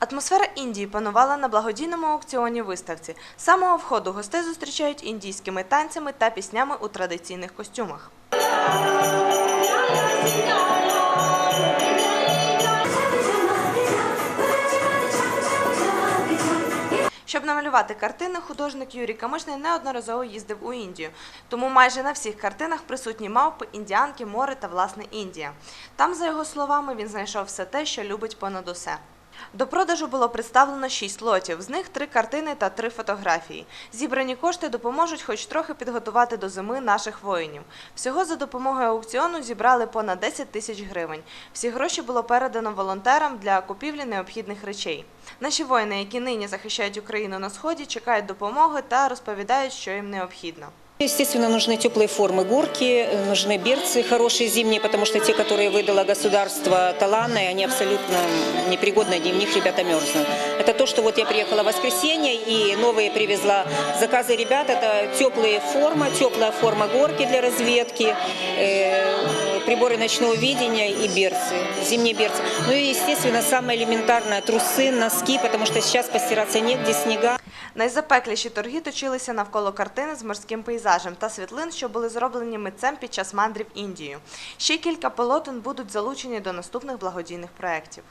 Атмосфера Індії панувала на благодійному аукціоні виставці. З самого входу гостей зустрічають індійськими танцями та піснями у традиційних костюмах. Щоб намалювати картини, художник Юрій Камишний неодноразово їздив у Індію. Тому майже на всіх картинах присутні мавпи, індіанки, море та власне Індія. Там, за його словами, він знайшов все те, що любить понад усе. До продажу було представлено шість лотів, з них три картини та три фотографії. Зібрані кошти допоможуть хоч трохи підготувати до зими наших воїнів. Всього за допомогою аукціону зібрали понад 10 тисяч гривень. Всі гроші було передано волонтерам для купівлі необхідних речей. Наші воїни, які нині захищають Україну на сході, чекають допомоги та розповідають, що їм необхідно. Естественно, нужны теплые формы горки, нужны берцы хорошие зимние, потому что те, которые выдало государство таланы, они абсолютно непригодны, в них ребята мерзнут. Это то, что вот я приехала в воскресенье и новые привезла заказы ребят. Это теплые форма, теплая форма горки для разведки, э, приборы ночного видения и берцы, зимние берцы. Ну и, естественно, самое элементарное трусы, носки, потому что сейчас постираться негде, снега. Найзапекліші торги точилися навколо картини з морським пейзажем та світлин, що були зроблені митцем під час мандрів Індією. Ще кілька полотен будуть залучені до наступних благодійних проєктів.